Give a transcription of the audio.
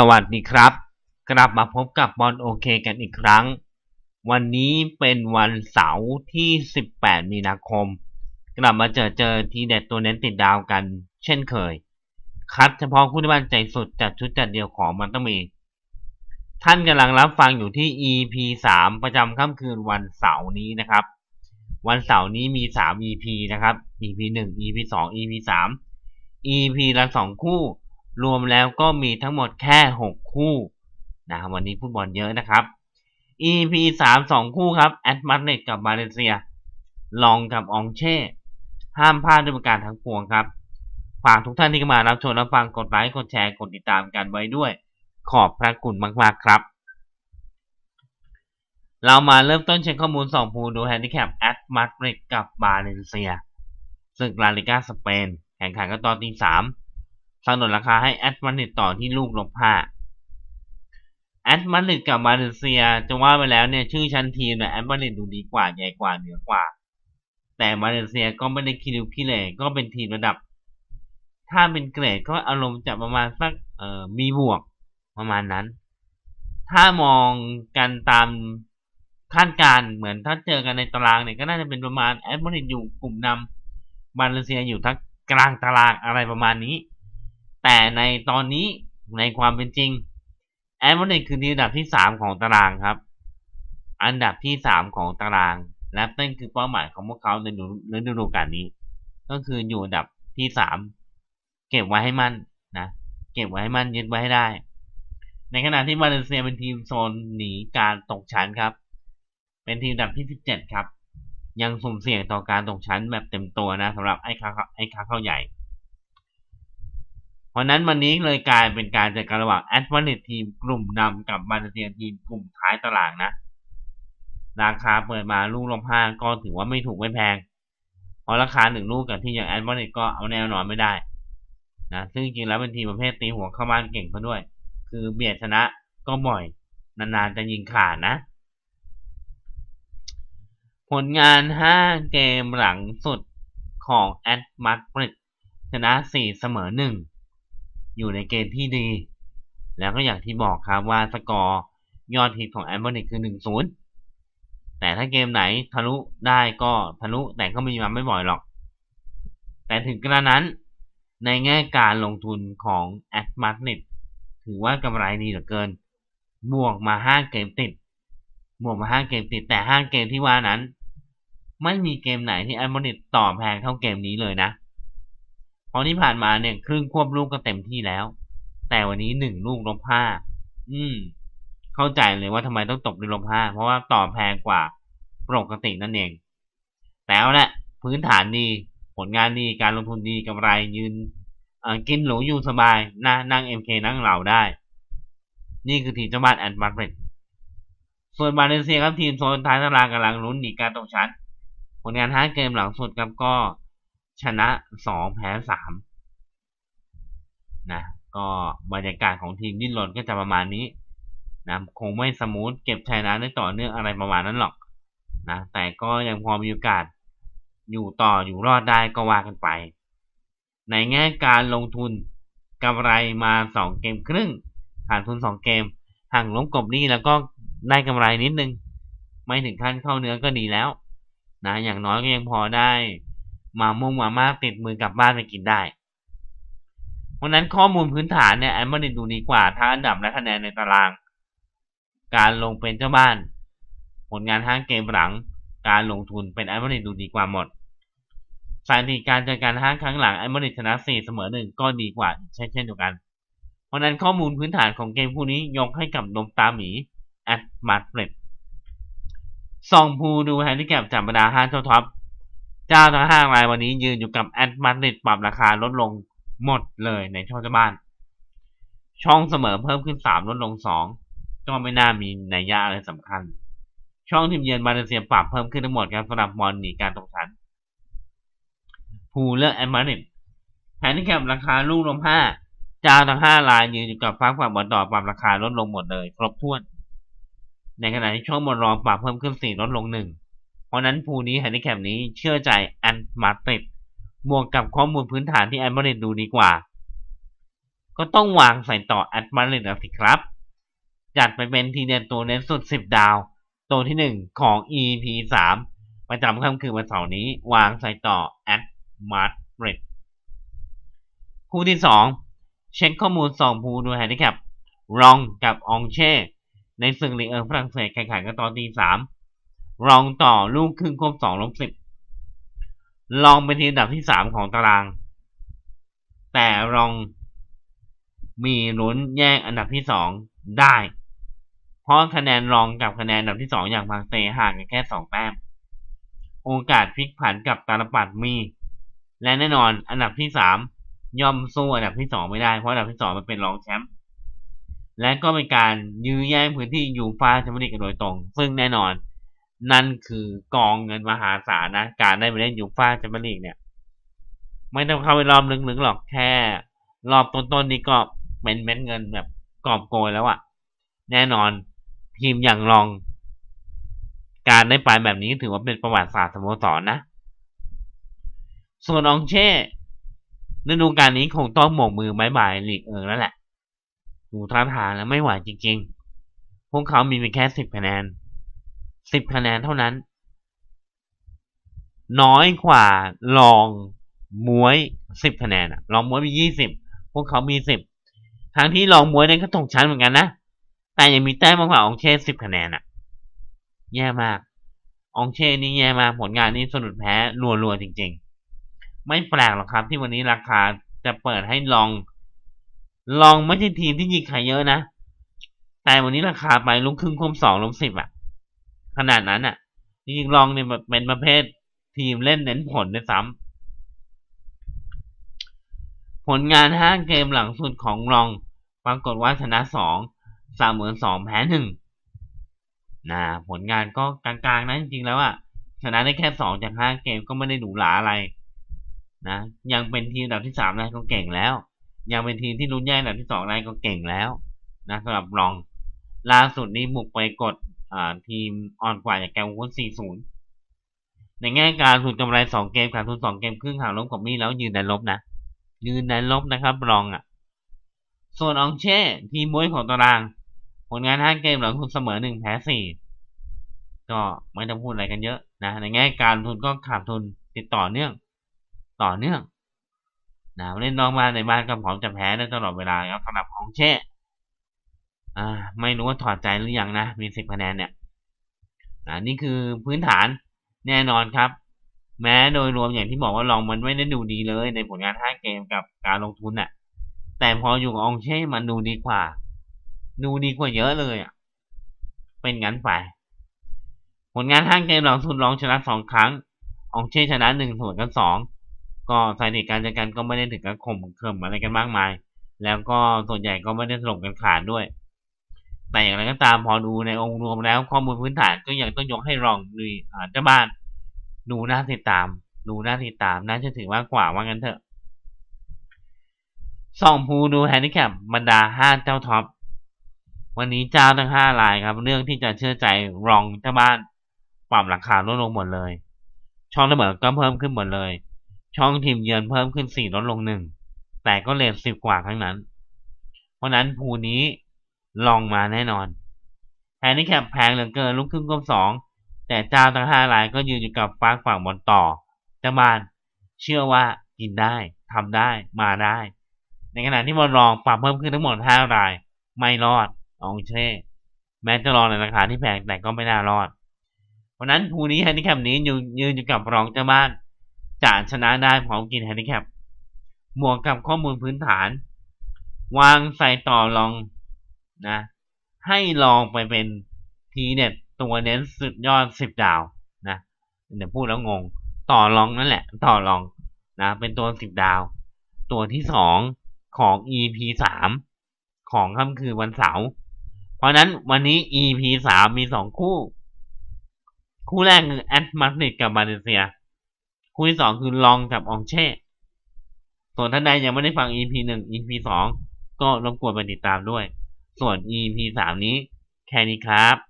สวัสดีครับ กลับมาพบกับบอลโอเคกันอีกครั้ง วันนี้เป็นวันเสาร์ที่ 18 มีนาคม กลับมาเจอเจอทีเด็ดตัวเน้นติดดาวกัน เช่นเคย คัดเฉพาะคู่ที่มั่นใจสุดจัดชุดจัดเดียวของมันต้องมี ท่านกำลังรับฟังอยู่ที่ EP 3 ประจำค่ำคืนวันเสาร์นี้นะครับ วันเสาร์นี้มี 3 EP นะครับ EP 1 EP 2 EP 3 EP ละ 2 คู่ รวมแล้วก็มีทั้งหมดแค่ 6 คู่นะครับวันนี้ฟุตบอลเยอะนะครับ EP 3 2 คู่ครับแอตมาเลตกับบาเลเซีย ลองกับองเช่ ห้ามพลาดด้วยประการทั้งปวงครับ ฝากทุกท่านที่มารับชมรับฟังกดไลค์กดแชร์กดติดตามกันไว้ด้วย ขอบพระคุณมาก ๆ ครับ เรามาเริ่มต้นเช็คข้อมูล2ภูดูแฮนดิแคปแอตมาเลตกับบาเลเซีย ซึ่งลาลิกาสเปน แข่งขันกันตอนที่3 กำหนดราคาให้แอตมาริดต่อที่ลูกลบห้าแอตมาริดกับมาเลเซียจะว่าไปแล้วเนี่ยชื่อชั้นทีมเนี่ยแอตมาริดดูดีกว่าใหญ่กว่าเหนือกว่า แต่มาเลเซียก็ไม่ได้คิดิวขี้เลยก็เป็นทีมระดับ ถ้าเป็นเกรดก็อารมณ์จะประมาณสักเอ่อมีบวกประมาณนั้น ถ้ามองกันตามขั้นการเหมือนถ้าเจอกันในตารางเนี่ยก็น่าจะเป็นประมาณแอตมาริดอยู่กลุ่มนำมาเลเซียอยู่ทักกลางตารางอะไรประมาณนี้ แต่ในตอนนี้ในความเป็นจริงแอตมาดริดคือทีมอันดับที่สามของตารางครับ อันดับที่สามของตาราง และนั่นคือเป้าหมายของพวกเขาในฤดูกาลนี้ ก็คืออยู่อันดับที่สามเก็บไว้ให้มั่นนะ เก็บไว้ให้มั่นยึดไว้ให้ได้ ในขณะที่มาเลเซียเป็นทีมโซนหนีการตกชั้นครับ เป็นทีมอันดับที่ 17 ครับ ยังสุ่มเสี่ยงต่อการตกชั้นแบบเต็มตัวนะสำหรับไอ้ค้าไอ้ค้าเข้าใหญ่ ราะนั้นวันนี้เลยกลายเป็นการเจอกันระหว่างแอตมาดริดทีมกลุ่มนำกับมาเลเซียทีมกลุ่มท้ายตารางนะ ราคาเปิดมาลูกลมห้าก็ถือว่าไม่ถูกไม่แพง เพราะราคาหนึ่งลูกกับที่อย่างแอตมาดริดก็เอาแนวนอนไม่ได้นะซึ่งจริงแล้วเป็นทีมประเภทตีหัวเข้าบ้านเก่งเขาด้วย คือเบียดชนะก็บ่อย นานๆจะยิงขาดนะ ผลงาน5เกมหลังสุดของแอตมาริดชนะ4เสมอ1 อยู่ในเกณฑ์ที่ดี แล้วก็อย่างที่บอกครับว่าสกอร์ยอดฮิตของแอตมาดริดคือ1-0แต่ถ้าเกมไหนทะลุได้ก็ทะลุแต่ก็มีมาไม่บ่อยหรอก แต่ถึงกระนั้นในแง่การลงทุนของแอตมาดริถือว่ากำไรดีเหลือเกิน บวกมา5เกมติด บวกมา5เกมติด แต่5เกมที่ว่านั้น ไม่มีเกมไหนที่แอตมาดริดต่อแพงเท่าเกมนี้เลยนะ เพราะที่ผ่านมาเนี่ยครึ่งควบลูกก็เต็มที่แล้ว แต่วันนี้1ลูกลบห้าอืม เข้าใจเลยว่าทำไมต้องตกในลบห้าเพราะว่าต่อแพงกว่าปกตินั่นเองแต่เอาละพื้นฐานดี ผลงานดีการลงทุนดีกำไรยืนกินหรูอยู่สบายนะนั่งเอ็มเคนั่งเหล่าได้ นี่คือทีมเจ้าบ้านแอนด์มาดริดส่วนมาเลเซียครับทีมโซนท้ายตารางกำลังลุ้นหนีการตกชั้น ผลงานห้าเกมหลังสุดครับก็ ชนะสองแพ้สามนะก็บรรยากาศของทีมดิ้นรนก็จะประมาณนี้นะคงไม่สมูทเก็บชัยนะได้ต่อเนื่องอะไรประมาณนั้นหรอกนะแต่ก็ยังพอมีโอกาสอยู่ต่ออยู่รอดได้ก็ว่ากันไป ในแง่การลงทุนกำไรมาสองเกมครึ่งขาดทุนสองเกมห่างล้มกบนี้แล้วก็ได้กำไรนิดนึง ไม่ถึงขั้นเข้าเนื้อก็ดีแล้วนะอย่างน้อยก็ยังพอได้ มามุ่งมามากติดมือกลับบ้านไปกินได้เพราะนั้นข้อมูลพื้นฐานเนี่ยแอมเบอร์ดินดูดีกว่าทั้งอันดับและคะแนนในตาราง การลงเป็นเจ้าบ้าน ผลงานห้างเกมหลัง การลงทุนเป็นแอมเบอร์ดินดูดีกว่าหมดสถิติการเจอกันห้าครั้งหลังแอมเบอร์ดชนะสี่เสมอหนึ่งก็ดีกว่าเช่นเช่นเดียวกัน เพราะนั้นข้อมูลพื้นฐานของเกมคู่นี้ยกให้กับนมตาหมีแอดมาร์เฟรดซองพูดูแฮนดิแคปจากบรรดาห้าเจ้าท็อป เจ้าทั้งห้ารายวันนี้ยืนอยู่กับแอดมาร์เฟรดปรับราคาลดลงหมดเลยในช่องเจ้าบ้าน ช่องเสมอเพิ่มขึ้นสามลดลงสองก็ไม่น่ามีนัยยะอะไรสำคัญ ช่องทีมเยือนมาเลเซียปรับเพิ่มขึ้นทั้งหมดครับสำหรับบอลหนีการตกชั้นพูเลือกแอดมาร์เฟรดแฮนดิแคปราคาลูกลมห้าเจ้าทั้งห้ารายยืนอยู่กับฟักฝั่งบอลต่อปรับราคาลดลงหมดเลย ครบถ้วน ในขณะที่ช่องบอลรองปรับเพิ่มขึ้นสี่ลดลงหนึ่ง เพราะนั้นภูนี้แฮนดิแคปนี้เชื่อใจแอนมาดริดบวกกับข้อมูลพื้นฐานที่แอนมาดริดดูดีกว่า ก็ต้องวางใส่ต่อแอดมาริดสิครับ จัดไปเป็นทีเด็ดตัวเน้นสุด 10 ดาว ตัวที่ 1 ของ EP 3 ประจำค่ำคืนวันเสาร์นี้ วางใส่ต่อแอดมาริดคู่ที่ 2 เช็คข้อมูลสองภูดูแฮนดิแคปรองกับองเช่ในศึกลีกเอิงฝรั่งเศสแข่งขันกันตอนตีสาม รองต่อลูกครึ่งควบสองลบสิบลองเป็นทีมอันดับที่สามของตาราง แต่รองมีลุ้นแย่งอันดับที่สองได้ เพราะคะแนนรองกับคะแนนอันดับที่สองอย่างพังเซห่างกันแค่สองแต้ม โอกาสพลิกผันกับตาลปัดมี และแน่นอนอันดับที่สามย่อมสู้อันดับที่สองไม่ได้ เพราะอันดับที่สองมันเป็นรองแชมป์และก็เป็นการยื้อแย่งพื้นที่ยูฟ่าแชมเปี้ยนลีกกันโดยตรง ซึ่งแน่นอน นั่นคือกองเงินมหาศาลนะ การได้ไปเล่นยูฟ่าแชมเปี้ยนลีกเนี่ย ไม่ต้องเข้าไปรอบลึกๆหรอกแค่ รอบต้นๆนี้ก็เป็นเม็ดเงินแบบกอบโกยแล้วอะแน่นอนทีมอย่างรอง การได้ไปแบบนี้ถือว่าเป็นประวัติศาสตร์สโมสรนนะ ส่วนองเช่ฤดูกาลนี้คงต้องหมกมือบายบายลีกเอิงแล้วแหละดูท่าทางแล้วไม่ไหวจริงๆ พวกเขามีเพียงแค่สิบคะแนน สิบคะแนนเท่านั้น น้อยกว่าลองมวยสิบคะแนนอะลองมวยมียี่สิบพวกเขามีสิบทั้งที่ลองมวยนี่ยก็ตกชั้นเหมือนกันนะแต่ยังมีแต้มมากกว่าองเช่สิบคะแนนอะแย่มากองเช่นี่แย่มากผลงานนี้สนุดแพ้รัวๆจริง ๆ ไม่แปลกหรอกครับ ที่วันนี้ราคาจะเปิดให้ลอง ลองไม่ใช่ทีมที่ยิงใครเยอะนะแต่วันนี้ราคาไปลุกครึ่งคมสองลบสิบอะ ขนาดนั้นอะจริงๆลองเนี่ยเป็นประเภททีมเล่นเน้นผลด้วยซ้ำผลงานห้าเกมหลังสุดของลองปรากฏว่าชนะสองสามเหมือนสองแพ้หนึ่งนะผลงานก็กลางๆนะจริงๆแล้วอะชนะได้แค่สองจากห้าเกมก็ไม่ได้หรูหราอะไรนะยังเป็นทีมอันดับที่สามได้ก็เก่งแล้ว ยังเป็นทีมที่ลุ้นแย่งอันดับที่สองได้ก็เก่งแล้วนะสำหรับรองล่าสุดนี้บุกไปกด ทีมอ่อนกว่าจากแกมวุ้น4-0 ในแง่การถูกกำไรสองเกมขาดทุนสองเกมครึ่งห่างลบกับมี่แล้วยืนในลบนะ ยืนในลบนะครับรองอะ ส่วนองเช่ ทีมมวยของตาราง ผลงานห้าเกมหลังทุนเสมอหนึ่งแพ้สี่ก็ไม่ต้องพูดอะไรกันเยอะนะ ในแง่การทุนก็ขาดทุนติดต่อเนื่อง ต่อเนื่องนะเล่นนอกบ้าในบ้านก็พร้อมจะแพ้ได้ตลอดเวลาครับสำหรับองเช่ อ่าไม่รู้ว่าถอดใจหรือยังนะ มีสิบคะแนนเนี่ยอ่านี่คือพื้นฐานแน่นอนครับ แม้โดยรวมอย่างที่บอกว่าลองมันไม่ได้ดูดีเลยในผลงาน 5 เกมกับการลงทุนน่ะ แต่พออยู่กับองเช่มันดูดีกว่า ดูดีกว่าเยอะเลยอะเป็นงั้นไปผลงาน 5 เกมหลังสุดลองชนะสองครั้งองเช่ชนะหนึ่งส่วนกันสองก็สถิติการจัดการก็ไม่ได้ถึงกับข่มเขิมอะไรกันมากมาย แล้วก็ส่วนใหญ่ก็ไม่ได้ถล่มกันขาดด้วย แต่อย่างไรก็ตามพอดูในองค์รวมแล้วข้อมูลพื้นฐานก็ยังต้องยกให้รองดูเจ้าบ้าน ดูน่าติดตาม ดูน่าติดตามน่าจะถือว่ากว่าว่างั้นเถอะสองภูดูแฮนดิแคปบรรดาห้าเจ้าท็อปวันนี้เจ้าทั้งห้ารายครับ เรื่องที่จะเชื่อใจรองเจ้าบ้านปรับราคาลดลงหมดเลย ช่องเสมอก็เพิ่มขึ้นหมดเลย ช่องทีมเยือนเพิ่มขึ้นสี่ลดลงหนึ่งแต่ก็เลทสิบกว่าทั้งนั้น เพราะนั้นภูนี้ ลองมาแน่นอนแฮนดิแคปแพงเหลือเกินลูกครึ่งก้มสองแต่เจ้าทั้งห้ารายก็ยืนอยู่กับฟากฝั่งบนต่อเจ้าบานเชื่อว่ากินได้ทำได้มาได้ ในขณะที่บอลรองปรับเพิ่มขึ้นทั้งหมดห้าราย ไม่รอดองเช่แม้จะรองในราคาที่แพงแต่ก็ไม่น่ารอดเพราะนั้นภูนี้แฮนดิแคปนี้ยืนยืนอยู่กับรองเจ้าบ้านจะชนะได้พร้อมกินแฮนดิแคปบวกกับข้อมูลพื้นฐาน วางใส่ต่อรอง นะ ให้ลองไปเป็นทีเน็ตตัวเน้นสุดยอดสิบดาวนะเดี๋ยวพูดแล้วงง ต่อรองนั่นแหละ ต่อรองนะ เป็นตัวสิบดาว ตัวที่สองของ EP สามของค่ำคืนวันเสาร์เพราะนั้นวันนี้ EP สามมีสองคู่ คู่แรกคือแอดมาดริดกับมาเลเซีย คู่ที่สองคือลองกับองเช่ ส่วนท่านใดยังไม่ได้ฟัง EP หนึ่ง EP สองก็รบกวนไปติดตามด้วย ส่วน EP สามนี้แค่นี้ครับ